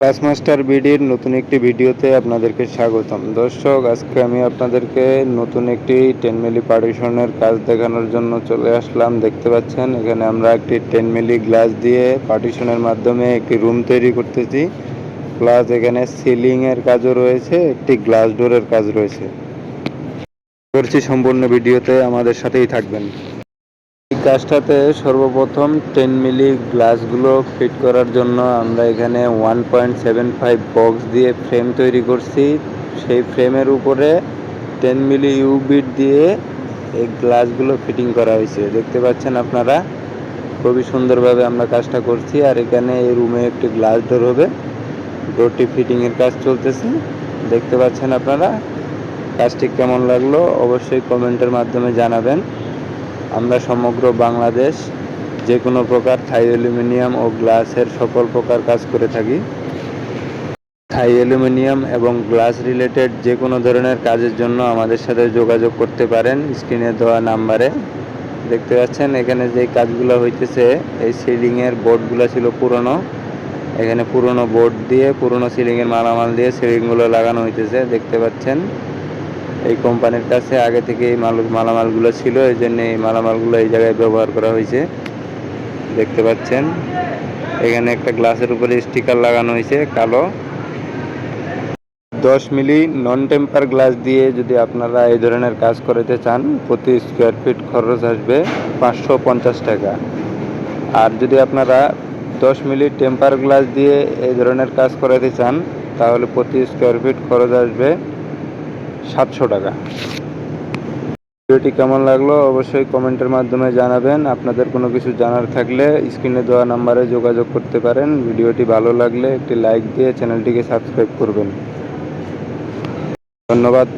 Class master বিডির নতুন একটি ভিডিওতে আপনাদেরকে স্বাগতম। দর্শক, আজকে আমি আপনাদেরকে নতুন একটি টেন মিলি পার্টিশনের কাজ দেখানোর জন্য চলে আসলাম। দেখতে পাচ্ছেন, এখানে আমরা একটি টেন মিলি গ্লাস দিয়ে পার্টিশনের মাধ্যমে একটি রুম তৈরি করতেছি। প্লাস এখানে সিলিংয়ের কাজও রয়েছে, একটি গ্লাস ডোরের কাজ রয়েছে। করছি সম্পূর্ণ ভিডিওতে, আমাদের সাথেই থাকবেন। কাজটাতে সর্বপ্রথম টেন মিলি গ্লাসগুলো ফিট করার জন্য আমরা এখানে one point seven five box দিয়ে ফ্রেম তৈরি করছি। সেই ফ্রেমের উপরে টেন মিলি ইউবিট দিয়ে এই গ্লাসগুলো ফিটিং করা হয়েছে। দেখতে পাচ্ছেন আপনারা? খুবই সুন্দরভাবে আমরা কাজটা করছি আর এখানে এই রুমে একটি গ্লাস ডোর হবে। ডোরটি ফিটিংয়ের কাজ চলতেছে। দেখতে পাচ্ছেন আপনারা? কাজটি কেমন লাগল? অবশ্যই কমেন্টের মাধ্যমে জানাবেন। আমরা সমগ্র বাংলাদেশ যে কোনো প্রকার থাই অ্যালুমিনিয়াম ও গ্লাসের সকল প্রকার কাজ করে থাকি। থাই অ্যালুমিনিয়াম এবং গ্লাস রিলেটেড যে কোনো ধরনের কাজের জন্য আমাদের সাথে যোগাযোগ করতে পারেন স্ক্রিনে দেওয়া নাম্বারে। দেখতে পাচ্ছেন, এখানে যে কাজগুলো হইতেছে, এই সিলিংয়ের বোর্ডগুলো ছিল পুরনো। এখানে পুরনো বোর্ড দিয়ে, পুরনো সিলিংয়ের মালামাল দিয়ে সিলিংগুলো লাগানো হইতেছে। দেখতে পাচ্ছেন এই কোম্পানির কাছে আগে থেকে মাল মালামালগুলো ছিল, এই জন্য এই মালামালগুলো এই জায়গায় ব্যবহার করা হয়েছে। দেখতে পাচ্ছেন, এখানে একটা গ্লাসের উপরে স্টিকার লাগানো হয়েছে, কালো। দশ মিলি নন টেম্পার গ্লাস দিয়ে যদি আপনারা এই ধরনের কাজ করাতে চান, প্রতি স্কোয়ার ফিট খরচ আসবে পাঁচশো পঞ্চাশ টাকা। আর যদি আপনারা দশ মিলি টেম্পার গ্লাস দিয়ে এই ধরনের কাজ করাতে চান, তাহলে প্রতি স্কোয়ার ফিট খরচ আসবে সাতশো টাকা। ভিডিওটি কেমন লাগল অবশ্যই কমেন্টের মাধ্যমে জানাবেন। আপনাদের কোনো কিছু জানার থাকলে স্ক্রিনে দেওয়া নাম্বারে যোগাযোগ করতে পারেন। ভিডিওটি ভালো লাগলে একটি লাইক দিয়ে চ্যানেলটিকে সাবস্ক্রাইব করবেন। ধন্যবাদ।